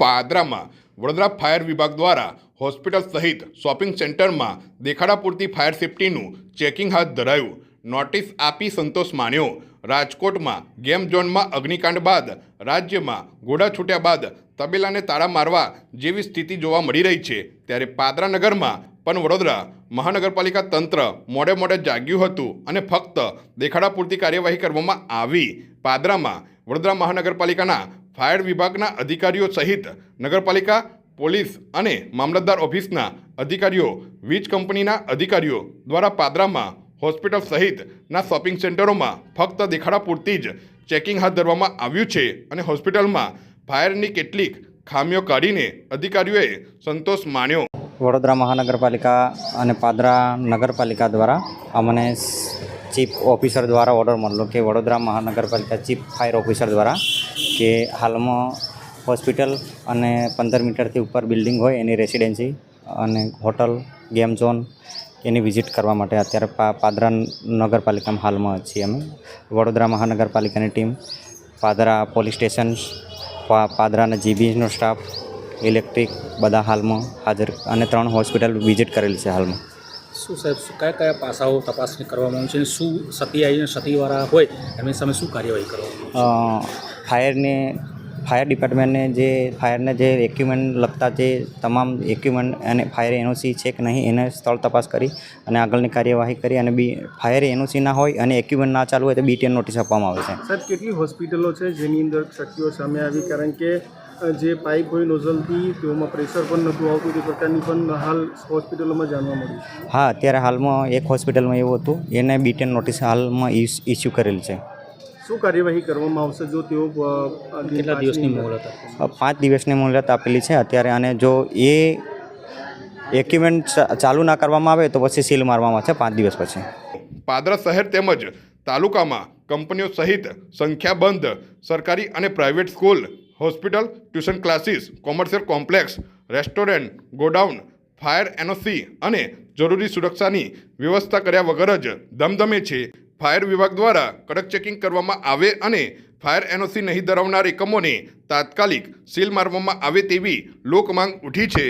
પાદરામાં Vadodara fire વિભાગ દ્વારા hospital સહિત શોપિંગ સેન્ટરમાં દેખાડા પૂરતી ફાયર સેફટીનું ચેકિંગ હાથ ધરાયું. નોટિસ આપી સંતોષ માન્યો. રાજકોટમાં ગેમ ઝોનમાં અગ્નિકાંડ બાદ રાજ્યમાં ઘોડા છૂટ્યા બાદ તબેલાને તાળા મારવા જેવી સ્થિતિ જોવા મળી રહી છે. ત્યારે પાદરા નગરમાં પણ વડોદરા મહાનગરપાલિકા તંત્ર મોડે મોડે જાગ્યું હતું અને ફક્ત દેખાડા પૂરતી કાર્યવાહી કરવામાં આવી. પાદરામાં વડોદરા મહાનગરપાલિકાના ફાયર વિભાગના અધિકારીઓ સહિત નગરપાલિકા, પોલીસ અને મામલતદાર ઓફિસના અધિકારીઓ, વીજ કંપનીના અધિકારીઓ દ્વારા પાદરામાં હોસ્પિટલ સહિતના શોપિંગ સેન્ટરોમાં ફક્ત દેખાડા પૂરતી જ ચેકિંગ હાથ ધરવામાં આવ્યું છે અને હોસ્પિટલમાં ફાયરની કેટલીક ખામીઓ કાઢીને અધિકારીઓએ સંતોષ માન્યો વડોદરા મહાનગરપાલિકા અને પાદરા નગરપાલિકા દ્વારા અમને ચીફ ઓફિસર દ્વારા ઓર્ડર મળેલો કે વડોદરા મહાનગરપાલિકા ચીફ ફાયર ઓફિસર દ્વારા કે હાલમાં હોસ્પિટલ અને પંદર મીટરથી ઉપર બિલ્ડિંગ હોય એની રેસિડેન્સી અને હોટલ, ગેમ ઝોન એની વિઝિટ કરવા માટે અત્યારે પા, પાદરા નગરપાલિકામાં હાલમાં છીએ અમે. વડોદરા મહાનગરપાલિકાની ટીમ, પાદરા પોલીસ સ્ટેશન પાદરાના જીબીનો સ્ટાફ, ઇલેક્ટ્રિક બધા હાલમાં હાજર અને ત્રણ હોસ્પિટલ વિઝિટ કરેલી છે હાલમાં. શું સાહેબ શું કયા કયા પાસાઓ તપાસણી કરવામાં આવે છે અને શું સતી આવીને સતીવાળા હોય એમની સામે શું કાર્યવાહી કરવામાં ફાયરને ફાયર ડિપાર્ટમેન્ટને જે ફાયરને જે એક્યુપમેન્ટ લગતા જે તમામ એક્યુપમેન્ટ અને ફાયર એનઓસી છે કે નહીં એને સ્થળ તપાસ કરી અને આગળની કાર્યવાહી કરી અને બી ફાયર એનઓસી ના હોય અને એક્યુમેન્ટ ના ચાલુ હોય તો બી ટેન નોટિસ આપવામાં આવે છે. સાહેબ કેટલી હોસ્પિટલો છે જેની અંદર શક્તિઓ સામે આવી? કારણ કે જે પાઇપ હોય નોઝલથી તેઓમાં પ્રેશર પણ નહોતું આવતું તે પ્રકારની પણ હાલ હોસ્પિટલોમાં જાણવા મળ્યું હા અત્યારે હાલમાં એક હોસ્પિટલમાં એવું હતું એને બીટેન નોટિસ હાલમાં ઇસ્યુ કરેલ છે. શું કાર્યવાહી કરવામાં આવશે જો તેઓ કેટલા દિવસની મોહલત પાંચ દિવસની મુહલત આપેલી છે અત્યારે અને જો એ એક્યુપમેન્ટ ચાલુ ના કરવામાં આવે તો પછી સીલ મારવામાં છે પાંચ દિવસ પછી. પાદરા શહેર તેમજ તાલુકામાં કંપનીઓ સહિત સંખ્યાબંધ સરકારી અને private school hospital, tuition classes, commercial complex, restaurant, godown, fire NOC અને જરૂરી સુરક્ષાની વ્યવસ્થા કર્યા વગર જ ધમધમે છે. ફાયર વિભાગ દ્વારા કડક ચેકિંગ કરવામાં આવે અને ફાયર એનઓસી નહીં ધરાવનાર એકમોને તાત્કાલિક સીલ મારવામાં આવે તેવી લોકમાંગ ઉઠી છે.